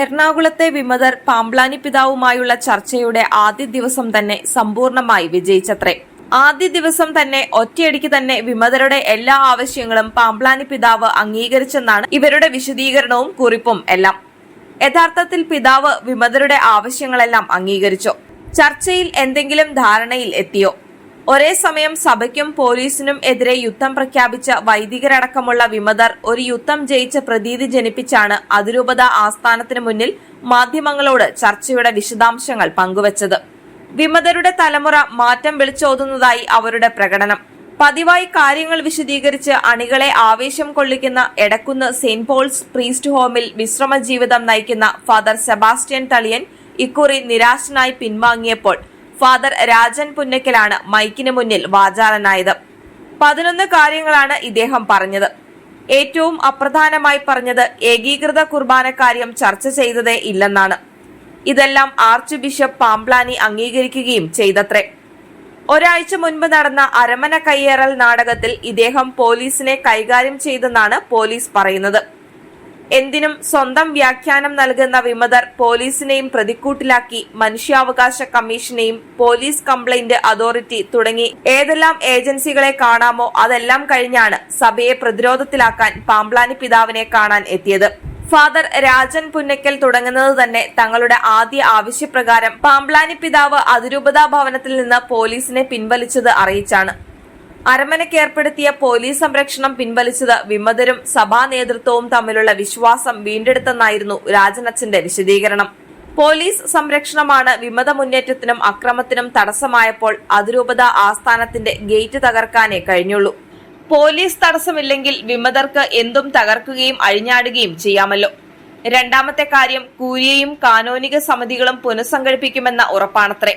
എറണാകുളത്തെ വിമതർ പാമ്പ്ലാനി പിതാവുമായുള്ള ചർച്ചയുടെ ആദ്യ ദിവസം തന്നെ സമ്പൂർണമായി വിജയിച്ചത്രേ. ആദ്യ ദിവസം തന്നെ ഒറ്റയടിക്ക് തന്നെ വിമതരുടെ എല്ലാ ആവശ്യങ്ങളും പാമ്പ്ലാനി പിതാവ് അംഗീകരിച്ചെന്നാണ് ഇവരുടെ വിശദീകരണവും കുറിപ്പും എല്ലാം. യഥാർത്ഥത്തിൽ പിതാവ് വിമതരുടെ ആവശ്യങ്ങളെല്ലാം അംഗീകരിച്ചു? ചർച്ചയിൽ എന്തെങ്കിലും ധാരണയിൽ എത്തിയോ? ഒരേ സമയം സഭയ്ക്കും പോലീസിനും എതിരെ യുദ്ധം പ്രഖ്യാപിച്ച വൈദികരടക്കമുള്ള വിമതർ ഒരു യുദ്ധം ജയിച്ച പ്രതീതി ജനിപ്പിച്ചാണ് അതിരൂപത ആസ്ഥാനത്തിന് മുന്നിൽ മാധ്യമങ്ങളോട് ചർച്ചയുടെ വിശദാംശങ്ങൾ പങ്കുവച്ചത്. വിമതരുടെ തലമുറ മാറ്റം വിളിച്ചോതുന്നതായി അവരുടെ പ്രകടനം. പതിവായി കാര്യങ്ങൾ വിശദീകരിച്ച് അണികളെ ആവേശം കൊള്ളിക്കുന്ന എടക്കുന്ന് സെയിന്റ് പോൾസ് പ്രീസ്റ്റ് ഹോമിൽ വിശ്രമ ജീവിതം നയിക്കുന്ന ഫാദർ സെബാസ്റ്റ്യൻ തളിയൻ ഇക്കുറി നിരാശനായി പിൻവാങ്ങിയപ്പോൾ ഫാദർ രാജൻ പുന്നക്കലാണ് മൈക്കിന് മുന്നിൽ വാചാലനായത്. പതിനൊന്ന് കാര്യങ്ങളാണ് ഇദ്ദേഹം പറഞ്ഞത്. ഏറ്റവും അപ്രധാനമായി പറഞ്ഞത് ഏകീകൃത കുർബാന കാര്യം ചർച്ച ചെയ്തതേ ഇല്ലെന്നാണ്. ഇതെല്ലാം ആർച്ച് ബിഷപ്പ് പാംപ്ലാനി അംഗീകരിക്കുകയും ചെയ്തത്രേ. ഒരാഴ്ച മുൻപ് നടന്ന അരമന കയ്യേറൽ നാടകത്തിൽ ഇദ്ദേഹം പോലീസിനെ കൈകാര്യം ചെയ്തെന്നാണ് പോലീസ് പറയുന്നത്. എന്തിനും സ്വന്തം വ്യാഖ്യാനം നൽകുന്ന വിമതർ പോലീസിനെയും പ്രതിക്കൂട്ടിലാക്കി മനുഷ്യാവകാശ കമ്മീഷനെയും പോലീസ് കംപ്ലൈന്റ് അതോറിറ്റി തുടങ്ങി. ഏതെല്ലാം ഏജൻസികളെ കാണാമോ അതെല്ലാം കഴിഞ്ഞാണ് സഭയെ പ്രതിരോധത്തിലാക്കാൻ പാമ്പ്ലാനി പിതാവിനെ കാണാൻ എത്തിയത്. ഫാദർ രാജൻ പുന്നക്കൽ തുടങ്ങുന്നത് തന്നെ തങ്ങളുടെ ആദ്യ ആവശ്യപ്രകാരം പാമ്പ്ലാനി പിതാവ് അതിരൂപതാ ഭവനത്തിൽ നിന്ന് പോലീസിനെ പിൻവലിച്ചത് അറിയിച്ചാണ്. അരമനയ്ക്ക് ഏർപ്പെടുത്തിയ പോലീസ് സംരക്ഷണം പിൻവലിച്ചത് വിമതരും സഭാ നേതൃത്വവും തമ്മിലുള്ള വിശ്വാസം വീണ്ടെടുത്തെന്നായിരുന്നു രാജനച്ചന്റെ വിശദീകരണം. പോലീസ് സംരക്ഷണമാണ് വിമത മുന്നേറ്റത്തിനും അക്രമത്തിനും തടസ്സമായപ്പോൾ അതിരൂപത ആസ്ഥാനത്തിന്റെ ഗേറ്റ് തകർക്കാനേ കഴിഞ്ഞുള്ളൂ. പോലീസ് തടസ്സമില്ലെങ്കിൽ വിമതർക്ക് എന്തും തകർക്കുകയും അഴിഞ്ഞാടുകയും ചെയ്യാമല്ലോ. രണ്ടാമത്തെ കാര്യം കൂരിയയും കാനോനിക സമിതികളും പുനഃസംഘടിപ്പിക്കുമെന്ന ഉറപ്പാണത്രേ.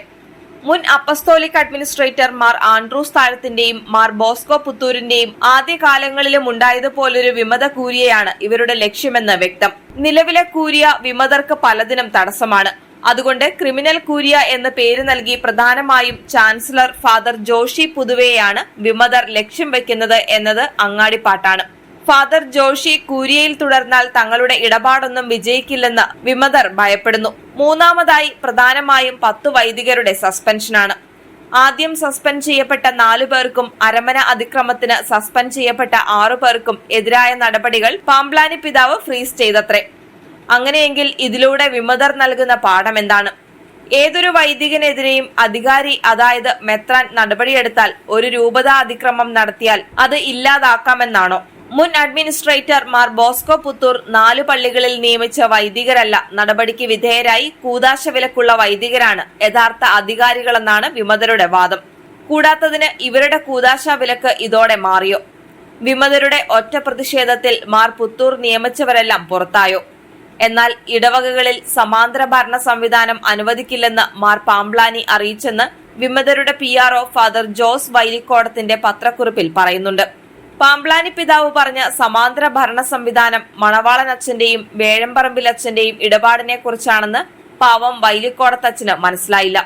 മുൻ അപ്പസ്തോലിക് അഡ്മിനിസ്ട്രേറ്റർ മാർ ആൻഡ്രൂസ് താഴത്തിന്റെയും മാർ ബോസ്കോ പുത്തൂരിന്റെയും ആദ്യകാലങ്ങളിലും ഉണ്ടായതുപോലൊരു വിമത കൂരിയയാണ് ഇവരുടെ ലക്ഷ്യമെന്ന് വ്യക്തം. നിലവിലെ കൂരിയ വിമതർക്ക് പലതിനും തടസ്സമാണ്. അതുകൊണ്ട് ക്രിമിനൽ കൂരിയ എന്ന പേര് നൽകി പ്രധാനമായും ചാൻസലർ ഫാദർ ജോഷി പുതുവെയാണ് വിമതർ ലക്ഷ്യം വെക്കുന്നത് എന്നത് അങ്ങാടിപ്പാട്ടാണ്. ഫാദർ ജോഷി കൂരിയയിൽ തുടർന്നാൽ തങ്ങളുടെ ഇടപാടൊന്നും വിജയിക്കില്ലെന്ന് വിമതർ ഭയപ്പെടുന്നു. മൂന്നാമതായി പ്രധാനമായും പത്തു വൈദികരുടെ സസ്പെൻഷനാണ്. ആദ്യം സസ്പെൻഡ് ചെയ്യപ്പെട്ട നാലു പേർക്കും അരമന അതിക്രമത്തിന് സസ്പെൻഡ് ചെയ്യപ്പെട്ട ആറു പേർക്കും എതിരായ നടപടികൾ പാമ്പ്ലാനി പിതാവ് ഫ്രീസ് ചെയ്തത്രേ. അങ്ങനെയെങ്കിൽ ഇതിലൂടെ വിമതർ നൽകുന്ന പാഠം എന്താണ്? ഏതൊരു വൈദികനെതിരെയും അധികാരി അതായത് മെത്രാൻ നടപടിയെടുത്താൽ ഒരു രൂപതാ അതിക്രമം നടത്തിയാൽ അത് ഇല്ലാതാക്കാമെന്നാണോ? മുൻ അഡ്മിനിസ്ട്രേറ്റർ മാർ ബോസ്കോ പുത്തൂർ നാലു പള്ളികളിൽ നിയമിച്ച വൈദികരല്ല നടപടിക്ക് വിധേയരായി കൂതാശ വിലക്കുള്ള വൈദികരാണ് യഥാർത്ഥ അധികാരികളെന്നാണ് വിമതരുടെ വാദം. കൂടാത്തതിന് ഇവരുടെ കൂതാശ വിലക്ക് ഇതോടെ മാറിയോ? വിമതരുടെ ഒറ്റ പ്രതിഷേധത്തിൽ മാർ പുത്തൂർ നിയമിച്ചവരെല്ലാം പുറത്തായോ? എന്നാൽ ഇടവകകളിൽ സമാന്തര ഭരണ സംവിധാനം അനുവദിക്കില്ലെന്ന് മാർ പാംബ്ലാനി അറിയിച്ചെന്ന് വിമതരുടെ P R O father Jose വൈലിക്കോടത്തിന്റെ പത്രക്കുറിപ്പിൽ പറയുന്നുണ്ട്. പാംബ്ലാനി പിതാവ് പറഞ്ഞ സമാന്തര ഭരണ സംവിധാനം മണവാളൻ അച്ഛന്റെയും വേഴമ്പറമ്പിൽ അച്ഛന്റെയും ഇടപാടിനെ കുറിച്ചാണെന്ന് പാവം വൈലിക്കോടത്തച്ഛന് മനസ്സിലായില്ല.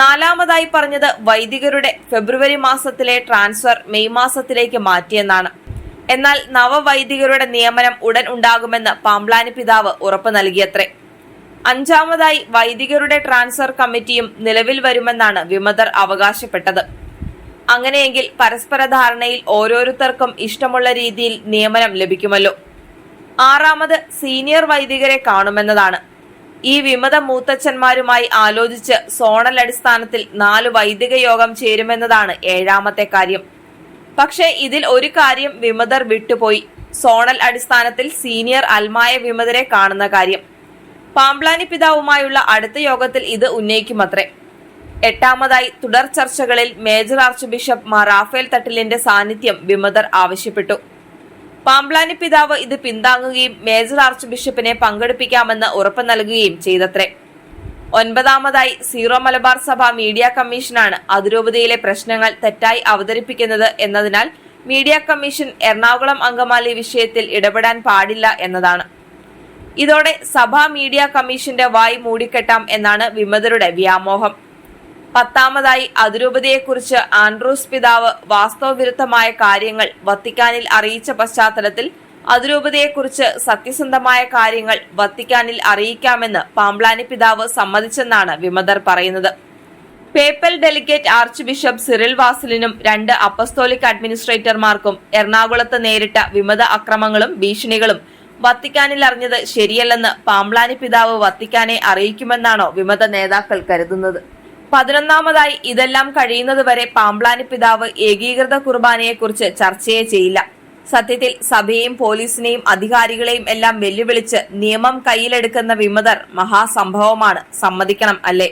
നാലാമതായി പറഞ്ഞത് വൈദികരുടെ ഫെബ്രുവരി മാസത്തിലെ ട്രാൻസ്ഫർ മെയ് മാസത്തിലേക്ക് മാറ്റിയെന്നാണ്. എന്നാൽ നവവൈദികരുടെ നിയമനം ഉടൻ ഉണ്ടാകുമെന്ന് പാമ്പ്ലാനി പിതാവ് ഉറപ്പു നൽകിയത്രേ. അഞ്ചാമതായി വൈദികരുടെ ട്രാൻസ്ഫർ കമ്മിറ്റിയും നിലവിൽ വരുമെന്നാണ് വിമതർ അവകാശപ്പെട്ടത്. അങ്ങനെയെങ്കിൽ പരസ്പര ധാരണയിൽ ഓരോരുത്തർക്കും ഇഷ്ടമുള്ള രീതിയിൽ നിയമനം ലഭിക്കുമല്ലോ. ആറാമത് സീനിയർ വൈദികരെ കാണുമെന്നതാണ്. ഈ വിമത മൂത്തച്ഛന്മാരുമായി ആലോചിച്ച് സോണൽ അടിസ്ഥാനത്തിൽ നാല് വൈദിക യോഗം ചേരുമെന്നതാണ് ഏഴാമത്തെ കാര്യം. പക്ഷേ ഇതിൽ ഒരു കാര്യം വിമതർ വിട്ടുപോയി. സോണൽ അടിസ്ഥാനത്തിൽ സീനിയർ അൽമായ വിമതരെ കാണുന്ന കാര്യം. പാംപ്ലാനി പിതാവുമായുള്ള അടുത്ത യോഗത്തിൽ ഇത് ഉന്നയിക്കുമത്രേ. എട്ടാമതായി തുടർ ചർച്ചകളിൽ major archbishop Mar Raphael തട്ടിലിന്റെ സാന്നിധ്യം വിമതർ ആവശ്യപ്പെട്ടു. പാംപ്ലാനി പിതാവ് ഇത് പിന്താങ്ങുകയും മേജർ ആർച്ച് ബിഷപ്പിനെ പങ്കെടുപ്പിക്കാമെന്ന് ഉറപ്പു നൽകുകയും ചെയ്തത്രേ. ഒൻപതാമതായി സീറോ മലബാർ സഭ മീഡിയ കമ്മീഷനാണ് അതിരൂപതയിലെ പ്രശ്നങ്ങൾ തെറ്റായി അവതരിപ്പിക്കുന്നത് എന്നതിനാൽ മീഡിയ കമ്മീഷൻ എറണാകുളം അങ്കമാലി വിഷയത്തിൽ ഇടപെടാൻ പാടില്ല എന്നതാണ്. ഇതോടെ സഭാ മീഡിയ കമ്മീഷന്റെ വായി മൂടിക്കെട്ടാം എന്നാണ് വിമതരുടെ വ്യാമോഹം. പത്താമതായി അതിരൂപതയെക്കുറിച്ച് ആൻഡ്രൂസ് പിതാവ് വാസ്തവവിരുദ്ധമായ കാര്യങ്ങൾ വത്തിക്കാനിൽ അറിയിച്ച പശ്ചാത്തലത്തിൽ അതിരൂപതയെക്കുറിച്ച് സത്യസന്ധമായ കാര്യങ്ങൾ വത്തിക്കാനിൽ അറിയിക്കാമെന്ന് പാംബ്ലാനി പിതാവ് സമ്മതിച്ചെന്നാണ് വിമതർ പറയുന്നത്. Papal delegate archbishop Cyril വാസിലിനും രണ്ട് അപ്പസ്തോലിക് അഡ്മിനിസ്ട്രേറ്റർമാർക്കും എറണാകുളത്ത് നേരിട്ട വിമത അക്രമങ്ങളും ഭീഷണികളും വത്തിക്കാനിൽ അറിഞ്ഞത് ശരിയല്ലെന്ന് പാംബ്ലാനി പിതാവ് വത്തിക്കാനെ അറിയിക്കുമെന്നാണോ വിമത നേതാക്കൾ കരുതുന്നത്. പതിനൊന്നാമതായി ഇതെല്ലാം കഴിയുന്നതുവരെ പാംബ്ലാനി പിതാവ് ഏകീകൃത കുർബാനയെക്കുറിച്ച് ചർച്ചയെ ചെയ്യില്ല. സത്യത്തിൽ സഭയെയും പോലീസിനെയും അധികാരികളെയും എല്ലാം വെല്ലുവിളിച്ച് നിയമം കയ്യിലെടുക്കുന്ന വിമതർ മഹാസംഭവമാണ്. സമ്മതിക്കണം അല്ലേ?